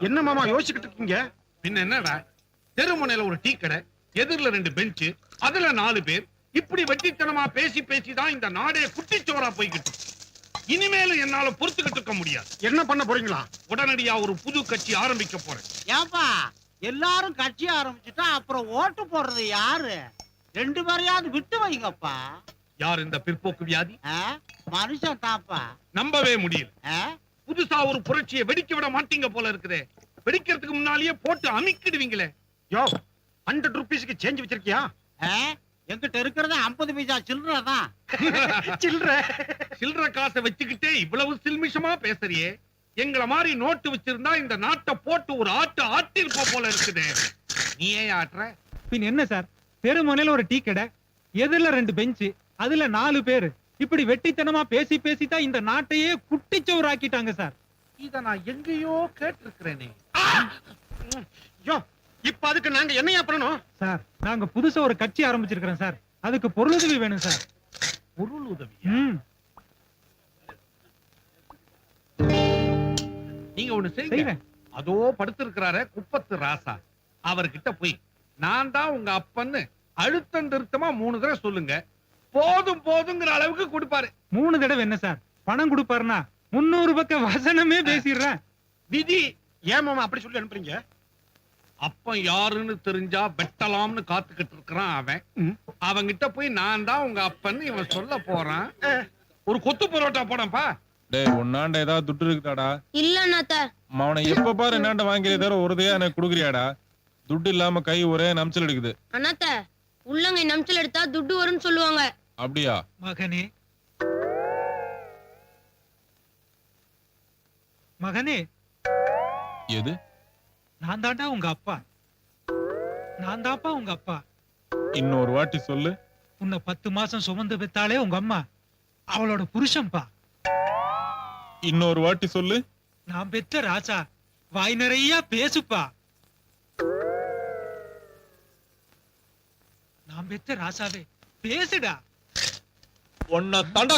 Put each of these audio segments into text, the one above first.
என்ன மாமா யோசிச்சுக்கிட்டு இருக்கீங்க? பின்ன என்னடா? தெருமுனையில ஒரு டீ கடை எதிரில ரெண்டு பெஞ்சு அதுல நாலு பேர். இப்படி வெட்டித்தனமா பேசி பேசி தான் இந்த நாடே குட்டிச்சோரா போய்கிட்டு. இனிமேலும் என்னால பொறுத்துக்கிட்டு இருக்க முடியாது. என்ன பண்ண போறீங்களா? உடனடியா ஒரு புது கட்சி ஆரம்பிக்க போறேன். ஏன்பா எல்லாரும் கட்சி ஆரம்பிச்சுட்டா அப்புறம் ஓட்டு போடுறது யாரு? ரெண்டு பேரையாவது விட்டு வைங்கப்பா. யார் இந்த பிற்போக்கு வியாதி? ஆ? மனுஷன் தாப்பா நம்பவே முடியல. ஆ? புதுசா ஒரு புரட்சியை வெடிக்க விட மாட்டீங்க போல இருக்குதே. வெடிக்கிறதுக்கு முன்னாலேயே போட்டு அமிக்கிடுவீங்களே. யோ ஹண்ட்ரட் ருபீஸ்க்கு சேஞ்ச் வச்சிருக்கியா? என்கிட்ட இருக்கிறது ஐம்பது பைசா சில்லறை தான். சில்ற சில்லற காசை வச்சுக்கிட்டே இவ்வளவு சில்மிஷமா பேசுறியே. எங்கள மாதிரி நோட்டு வச்சிருந்தா இந்த நாட்டை போட்டு ஒரு ஆட்டு ஆட்டிருப்ப போல இருக்குதே. நீ ஏன் ஆட்டுற? பின் என்ன சார்? தெருமுனையில ஒரு டீ கடை எதிரில ரெண்டு பெஞ்சு அதுல நாலு பேரு. இப்படி வெட்டித்தனமா பேசி பேசி தான் இந்த நாட்டையே குட்டிச்சோறு ஆக்கிட்டாங்க சார். இத நான் எங்கேயோ கேட்டிருக்கிறேனே. யோ இப்ப அதுக்கு நாங்க என்னையா பண்ணணும்? சார் நாங்க புதுசா ஒரு கட்சி ஆரம்பிச்சிருக்கிறோம் சார். அதுக்கு பொருளுதவி வேணும் சார். பொருள் உதவி ம். நீங்க ஒண்ணு செய்யுங்க. அதோ படுத்திருக்கிறாரே குப்பத்து ராசா. அவர்கிட்ட போய் நான் தான் உங்க அப்பன்னு அழுத்தம் திருத்தமா மூணு தடவை சொல்லுங்க. போதும் போதுங்கிற அளவுக்கு கொடுப்பாரு. மூணு தடவை என்ன சார்? பணம் கொடுப்பாருன்னா முன்னூறு பக்கம் வசனமே பேசிடுறேன். விதி ஏன் மாமா அப்படி சொல்லி அனுப்புறீங்க? அப்பன் யாருன்னு தெரிஞ்சா வெட்டலாம்னு காத்துக்கிட்டு இருக்கிறான் அவன். ம். அவன்கிட்ட போய் நான் தான் உங்க அப்பன்னு இவன் சொல்ல போறான். ஒரு கொத்து பரோட்டா போடப்பா டேய் உன்னாண்ட ஏதாவது துட்டு இருக்குதாடா? இல்ல அண்ணாத்த. அவனை எப்ப பாரு என்னாண்ட வாங்கிறே தவிர ஒருதையா எனக்கு குடுக்குறியாடா? துட்டு இல்லாம கை ஒரே நம்ச்சல் எடுக்குது. அண்ணாத்த உள்ளங்கை நம்ச்சல் எடுத்தா துட்டு வரும்னு சொல்லுவாங்க. அப்படியா? மகனே. மகனே. எது? நான் தாண்டா உங்க அப்பா. நான் தான்ப்பா உங்க அப்பா. இன்னொரு வாட்டி சொல்லு. உன்னை பத்து மாசம் சுமந்து பெத்தாலே உங்க அம்மா. அவளோட புருஷன்பா இன்னொரு வாட்டி சொல்லு. நான் பெத்த ராசா வாய் நிறைய பேசுப்பா. நான் பெத்த ராசாவே. பேசுடா. உன்னை தண்டா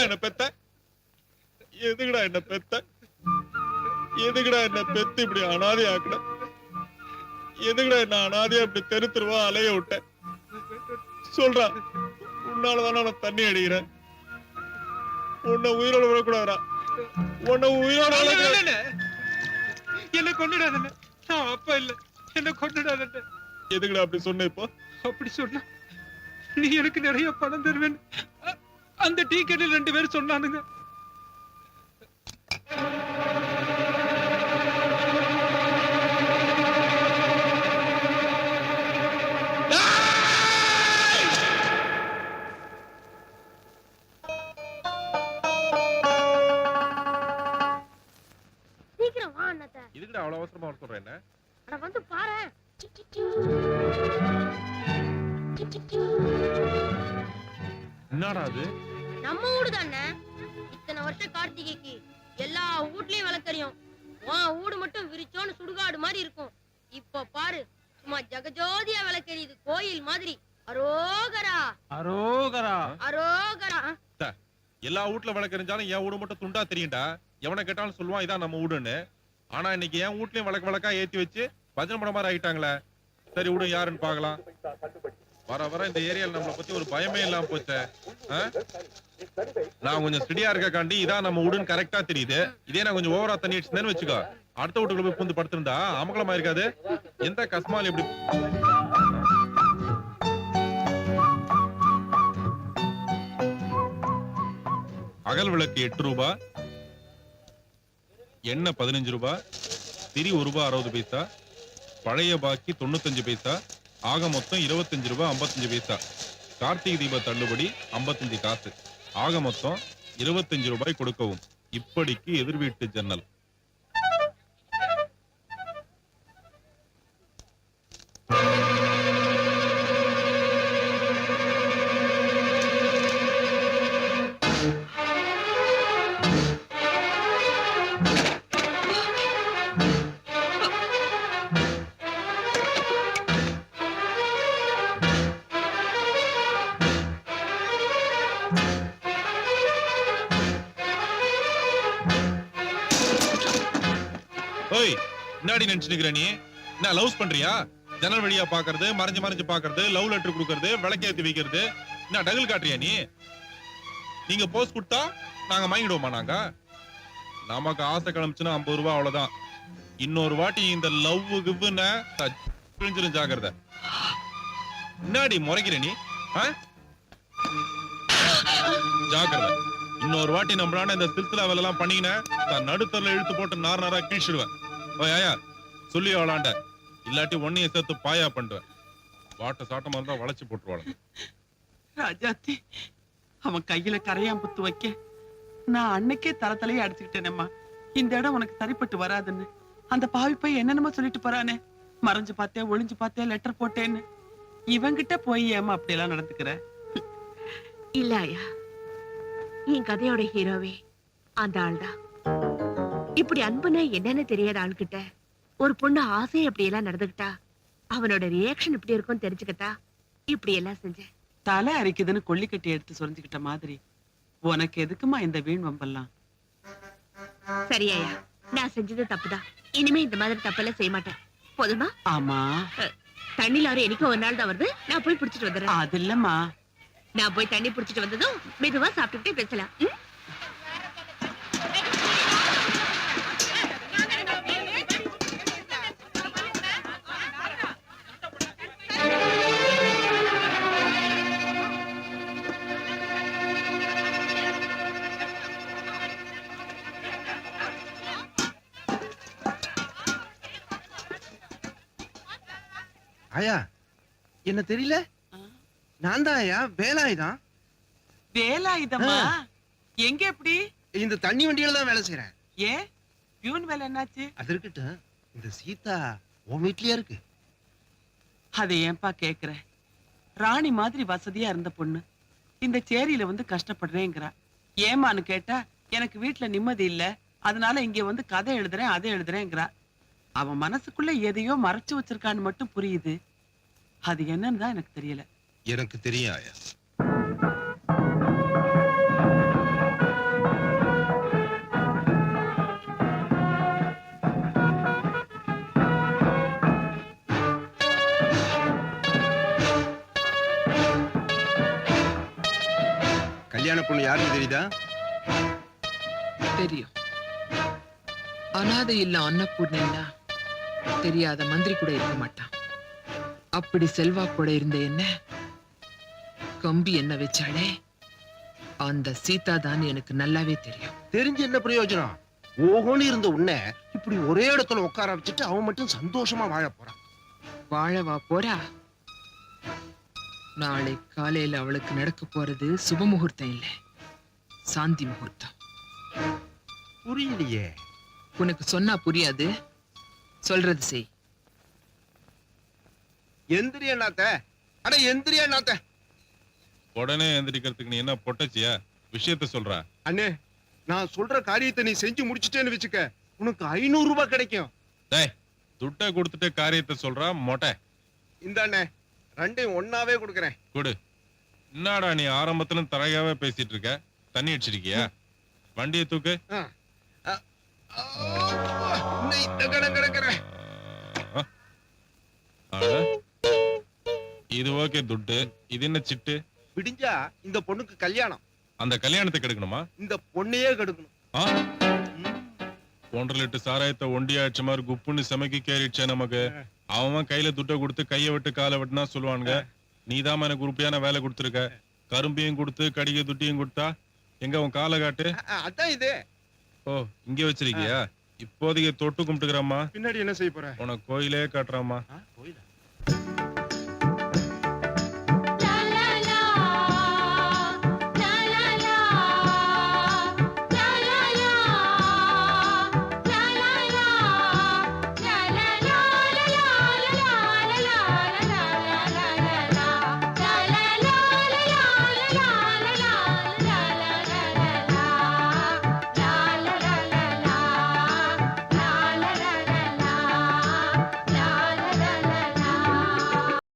என்ன பெத்த? எதுக்குடா என்ன பெத்த? எதுக்குடா என்ன பெத்து இப்படி அனாதை ஆக்குன எதுக்குடா என்ன அனாதையா இப்படி தெரு தெருவா அலைய விட்ட? சொல்றா உன்னாலதானே நான் தண்ணி அடிக்கிறேன். உன்னை உயிரோட விடக்கூடாதா உன்னை உயிரோட என்ன கொண்டுடாதண்ணே நான் அப்பா இல்ல. என்ன கொண்டுடாதண்ணே எதுக்குடா அப்படி சொன்ன இப்போ? அப்படி சொன்னா நீ எனக்கு நிறைய பணம் தருவேன் அந்த டீ கடையில் ரெண்டு பேரும் சொன்னானுங்க. எதுக்குடா அவ்வளவு அவசரமா வர சொல்றேன் என்ன? அட வந்து பாரு. என்னடா அது? நம்ம வீடு தானே? இத்தனை வருஷம் கார்த்திகைக்கு எல்லா வீட்லயும் விளக்கறியும் உன் வீடு மட்டும் விரிச்சோன்னு சுடுகாடு மாதிரி இருக்கும். இப்ப பாரு சும்மா ஜெகஜோதியா விளக்கறியுது கோயில் மாதிரி. அரோகரா. அரோகரா. அரோகரா. எல்லா வீட்ல விளக்கறிஞ்சாலும் என் வீடு மட்டும் துண்டா தெரியும்டா. எவனை கேட்டாலும் சொல்லுவான் இதான் நம்ம வீடுன்னு ஆனா இன்னைக்கு என் வீட்லயும் வழக்கு விளக்கா ஏத்தி வச்சு பஜனை படம் மாதிரி ஆயிட்டாங்களே. சரி விடு யாருன்னு பார்க்கலாம். வர வர இந்த ஏரியால நம்மளை பத்தி ஒரு பயமே இல்லாம போச்சே. ஆ? நான் கொஞ்சம் ஸ்டடியா இருக்காண்டி இதான் நம்ம உடுன்னு கரெக்டா தெரியுது. இதே நான் கொஞ்சம் ஓவரா தண்ணி அடிச்சுன்னு வச்சுக்கோ. அடுத்த வீட்டுக்குள்ள போய் பூந்து படுத்திருந்தா அமக்கலமா இருக்காது. எந்த கஸ்மால் இப்படி அகல் விளக்கு எட்டு ரூபாய் எண்ணெய் பதினஞ்சு ரூபாய் திரி ஒரு ரூபாய் அறுபது பைசா பழைய பாக்கி தொண்ணூத்தஞ்சு பைசா ஆக மொத்தம் இருபத்தஞ்சு ரூபாய் ஐம்பத்தஞ்சு பைசா. கார்த்திகை தீப தள்ளுபடி ஐம்பத்தஞ்சு காசு. ஆக மொத்தம் இருபத்தஞ்சு ரூபாய் கொடுக்கவும். இப்படிக்கு எதிர்வீட்டு ஜன்னல். என்னடி நீ? என்ன லவ்ஸ் பண்றியா? ஜன்னல் வழியா பாக்குறது மறைஞ்சு மறைஞ்சு பாக்குறது லவ் லெட்டர் கொடுக்கறது விளக்கேத்தி வைக்கிறது. என்ன டகுல் காட்டுறியா நீ? நீங்க போஸ்ட் கொடுத்தா நாங்க வாங்கிடுவோமா நாங்க? நமக்கு ஆசை கிளம்பிச்சுன்னா ஐம்பது ரூபா அவ்வளவுதான். இன்னொரு வாட்டி இந்த லவ் கிவ்னு பிரிஞ்சிரும் ஜாக்கிரதை. என்னடி முறைக்கிற நீ? ஆ? ஜாக்கிரதை. இன்னொரு வாட்டி நம்மளான இந்த சில்சிலா வேலை எல்லாம் பண்ணீங்கன்னா நான் நடுத்தரில் இழுத்து போட்டு நார் நாரா கீழ்ச்சிடுவேன் ஓ ஏயா சொல்லி அவளாண்ட. இல்லாட்டி ஒன்னையும் சேர்த்து பாயா பண்ணுவேன் வாட்ட சாட்டமா இருந்தா வளைச்சு போட்டுருவாங்க ராஜாத்தி அவன் கையில கரையான் புத்து வைக்க நான் அன்னைக்கே தல தலையே அடிச்சுக்கிட்டேனேம்மா. இந்த இடம் உனக்கு சரிப்பட்டு வராதுன்னு. அந்த பாவி போய் என்னென்னமோ சொல்லிட்டு போறானே. மறைஞ்சு பார்த்தேன் ஒளிஞ்சு பார்த்தேன் லெட்டர் போட்டேன்னு. இவங்கிட்ட போய் ஏமா அப்படியெல்லாம் நடந்துக்கிற? இல்ல ஐயா. என் கதையோட ஹீரோவே அந்த ஆள்தான். இப்படி அன்புனா என்னன்னு தெரியாத ஆள்கிட்ட ஒரு பொண்ணு ஆசை அப்படி எல்லாம் நடந்துக்கிட்டா அவனோட ரியாக்ஷன் இப்படி இருக்கும்னு தெரிஞ்சுக்கிட்டா இப்படி எல்லாம் செஞ்சேன் தலை அரிக்குதுன்னு கொல்லிக்கட்டி எடுத்து சொரிஞ்சுக்கிட்ட மாதிரி உனக்கு எதுக்குமா இந்த வீண் வம்பெல்லாம்? சரியாயா நான் செஞ்சது தப்புதான். இனிமே இந்த மாதிரி தப்பெல்லாம் செய்ய மாட்டேன். போதுமா? ஆமா. தண்ணி லாரி எனக்கு ஒரு நாள் தான் வருது. நான் போய் பிடிச்சிட்டு வந்துடுறேன். அது இல்லம்மா. நான் போய் தண்ணி பிடிச்சிட்டு வந்ததும் மெதுவா சாப்பிட்டுக்கிட்டே பேசலாம். ஆயா என்ன தெரியல? நான் தான் ஆயா வேலாய் தான் வேலாயுதமா எங்க எப்படி இந்த தண்ணி வண்டியில தான் வேலை செய்யறேன் ஏன் பியூன் வேலை என்னாச்சு? அது இருக்கட்டும். இந்த சீதா உன் வீட்லயே இருக்கு? அதை ஏன்பா கேக்குற? ராணி மாதிரி வசதியா இருந்த பொண்ணு. இந்த சேரியில வந்து கஷ்டப்படுறேங்கிறா. ஏமான்னு கேட்டா எனக்கு வீட்ல நிம்மதி இல்ல. அதனால இங்க வந்து கதை எழுதுறேன் அதை எழுதுறேங்கிறா. அவன் மனசுக்குள்ள எதையோ மறைச்சு வச்சிருக்கான்னு மட்டும் புரியுது. அது என்னன்னு தான் எனக்கு தெரியல. எனக்கு தெரியும் ஆயா கல்யாண பொண்ணு யாருன்னு தெரியுதா? தெரியும். அனாதை இல்ல அன்னபூர்ணா தெரியாத மந்திரி கூட இருக்க மாட்டான். அப்படி செல்வாக்கோட இருந்த என்ன? கம்பி என்ன வச்சாலே அந்த சீதா தான் எனக்கு நல்லாவே தெரியும். தெரிஞ்சு என்ன பிரயோஜனம்? ஓஹோன்னு இருந்த உன்னை இப்படி ஒரே இடத்துல உட்கார வச்சுட்டு அவன் மட்டும் சந்தோஷமா வாழ போறான் வாழவா போறா? நாளை காலையில அவளுக்கு நடக்க போறது சுப முகூர்த்தம் இல்ல. சாந்தி முகூர்த்தம். புரியலையே. உனக்கு சொன்னா புரியாது. சொல்றது செய். எந்திரியா நாத்த அட எந்திரியா நாத்த உடனே எந்திரிக்கிறதுக்கு நீ என்ன பொட்டச்சியா? விஷயத்த சொல்ற. அண்ணே நான் சொல்ற காரியத்தை நீ செஞ்சு முடிச்சிட்டேன்னு வச்சுக்க உனக்கு ஐநூறு ரூபாய் கிடைக்கும். டேய் துட்டை கொடுத்துட்டு காரியத்தை சொல்றா மொட்டை. இந்த அண்ணே ரெண்டையும் ஒன்னாவே கொடுக்குறேன். கொடு. என்னடா நீ ஆரம்பத்துல தரையாவே பேசிட்டு இருக்க? தண்ணி அடிச்சிருக்கியா? வண்டியை தூக்கு. ஆ. ஆ. இது ஓகே துட்டு. இது என்ன சிட்டு? விடிஞ்சா இந்த பொண்ணுக்கு கல்யாணம். அந்த கல்யாணத்துக்கு எடுக்கணுமா இந்த பொண்ணையே கெடுக்கணும். ஒன்றரை லிட்டர் சாராயத்தை ஒண்டியா அடிச்ச மாதிரி குப்புன்னு செமைக்கு கேறிடுச்சே நமக்கு. அவன் கையில துட்டை கொடுத்து கையை விட்டு காலை விட்டுனா சொல்லுவானுங்க நீதாம்மா எனக்கு உருப்படியான வேலை கொடுத்துருக்க. கரும்பையும் கொடுத்து கடிகை துட்டியும் கொடுத்தா எங்க உன் காலை காட்டு? அதான் இது. ஓ இங்க வச்சிருக்கியா? இப்போதைக்கு தொட்டு கும்பிட்டுக்கிறம்மா. பின்னாடி என்ன செய்ய போற? உனக்கு கோயிலே காட்டுறாம்மா. கோயிலா?